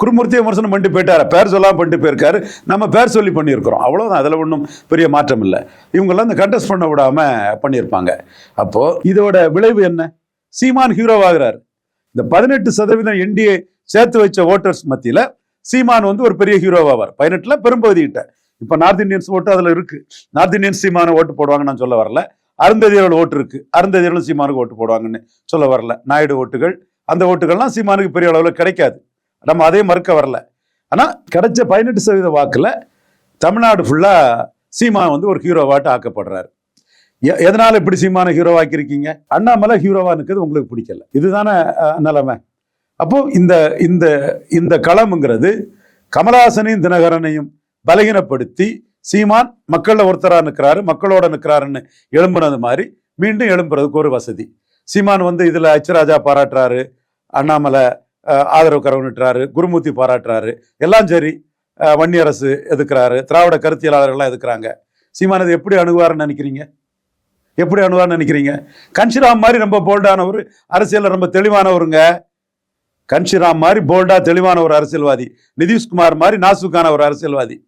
குருமூர்த்தி விமர்சனம் பண்ணிட்டு போயிட்டார். பேர் சொல்லாமல் பண்ணிட்டு போயிருக்காரு. நம்ம பேர் சொல்லி பண்ணியிருக்கிறோம். அவ்வளோதான் அதில் ஒன்றும் பெரிய மாற்றம் இல்லை. இவங்கெல்லாம் இந்த கண்டெஸ்ட் பண்ண விடாமல் பண்ணியிருப்பாங்க. அப்போது இதோட விளைவு என்ன? சீமான் ஹீரோவாகிறார் இந்த பதினெட்டு சதவீதம் என்டிஏ சேர்த்து வச்ச ஓட்டர்ஸ் மத்தியில் சீமான் வந்து ஒரு பெரிய ஹீரோவாவார் பதினெட்டில் பெரும்பகுதி கிட்ட நார்த் இந்தியன்ஸ் ஓட்டு அதில் இருக்குது நார்த் இந்தியன்ஸ் சீமான ஓட்டு போடுவாங்க நான் சொல்ல வரல. அருந்ததியர்கள் ஓட்டு இருக்குது அருந்ததியர்களும் சீமானுக்கு ஓட்டு போடுவாங்கன்னு சொல்ல வரல. நாயுடு ஓட்டுகள் அந்த ஓட்டுகள்லாம் சீமானுக்கு பெரிய அளவில் கிடைக்காது. நம்ம அதையும் மறுக்க வரல. ஆனால் கிடைச்ச பதினெட்டு சதவீத வாக்கில் தமிழ்நாடு ஃபுல்லாக சீமா வந்து ஒரு ஹீரோவாட்டு ஆக்கப்படுறாரு. எ- எதனால இப்படி சீமான ஹீரோவாக்கியிருக்கீங்க அண்ணாமலை ஹீரோவாக இருக்கிறது உங்களுக்கு பிடிக்கல. இதுதானே நிலைமை. அப்போ இந்த இந்த இந்த களம்ங்கிறது கமலஹாசனையும் தினகரனையும் பலகீனப்படுத்தி சீமான் மக்களில் ஒருத்தராக நிற்கிறாரு மக்களோட நிற்கிறாருன்னு எழும்புனது மாதிரி மீண்டும் எழும்புறதுக்கு ஒரு வசதி. சீமான் வந்து இதில் அச்சுராஜா பாராட்டுறாரு அண்ணாமலை ஆதரவு கரவனிட்டுறாரு குருமூர்த்தி பாராட்டுறாரு. எல்லாம் சரி. வன்னி வன்னியரசு எதுக்குறாரு? திராவிட கருத்தியலாளர்கள்லாம் எதுக்குறாங்க? சீமானது எப்படி அணுகுவாருன்னு நினைக்கிறீங்க? எப்படி அணுவார்னு நினைக்கிறீங்க? கன்ஷிராம் மாதிரி ரொம்ப போல்டானவர் அரசியலில் ரொம்ப தெளிவானவருங்க. கன்ஷிராம் மாதிரி போல்டாக தெளிவான ஒரு அரசியல்வாதி. நிதிஷ்குமார் மாதிரி நாசுக்கான ஒரு அரசியல்வாதி.